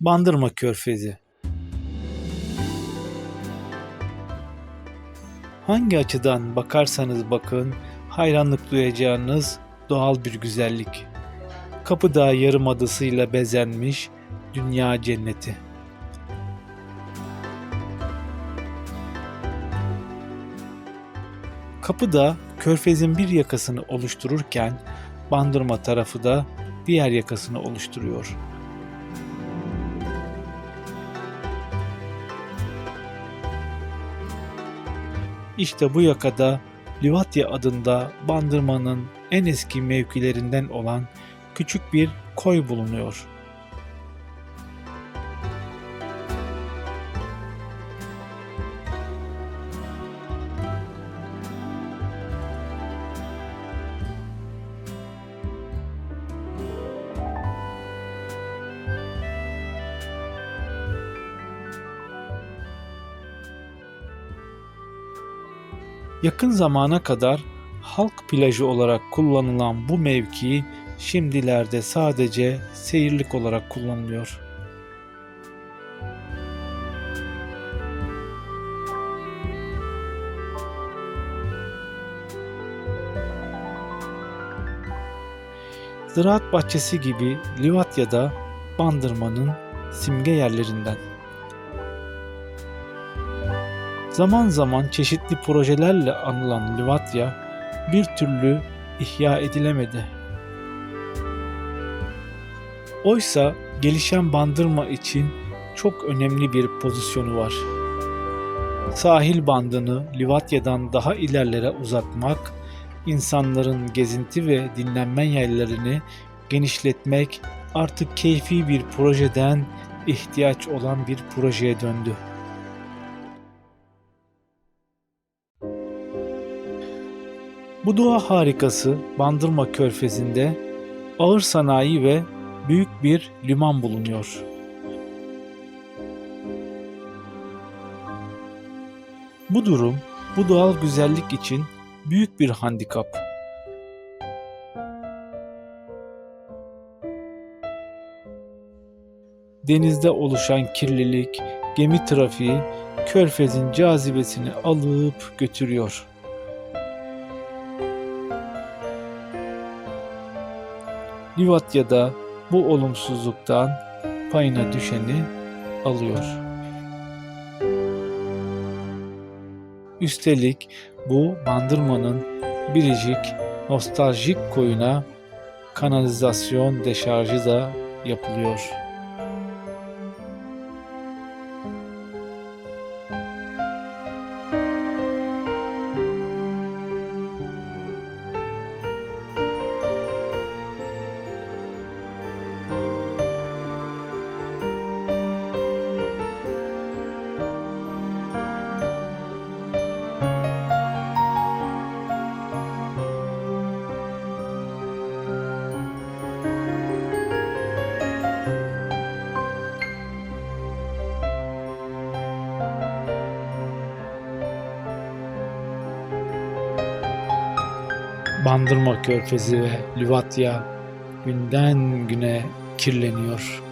Bandırma Körfezi Hangi açıdan bakarsanız bakın hayranlık duyacağınız doğal bir güzellik. Kapıdağ Yarımadası'yla bezenmiş dünya cenneti. Kapıdağ Körfez'in bir yakasını oluştururken Bandırma tarafı da diğer yakasını oluşturuyor. İşte bu yakada Livatya adında Bandırma'nın en eski mevkilerinden olan küçük bir koy bulunuyor. Yakın zamana kadar halk plajı olarak kullanılan bu mevki şimdilerde sadece seyirlik olarak kullanılıyor. Ziraat bahçesi gibi Livatya'da Bandırma'nın simge yerlerinden. Zaman zaman çeşitli projelerle anılan Livatya bir türlü ihya edilemedi. Oysa gelişen bandırma için çok önemli bir pozisyonu var. Sahil bandını Livatya'dan daha ilerlere uzatmak, insanların gezinti ve dinlenme yerlerini genişletmek artık keyfi bir projeden ihtiyaç olan bir projeye döndü. Bu doğa harikası Bandırma Körfezi'nde ağır sanayi ve büyük bir liman bulunuyor. Bu durum bu doğal güzellik için büyük bir handikap. Denizde oluşan kirlilik, gemi trafiği Körfez'in cazibesini alıp götürüyor. Livatya'da bu olumsuzluktan payına düşeni alıyor. Üstelik bu Bandırma'nın biricik nostaljik koyuna kanalizasyon deşarjı da yapılıyor. Bandırma Körfezi ve Livatya günden güne kirleniyor.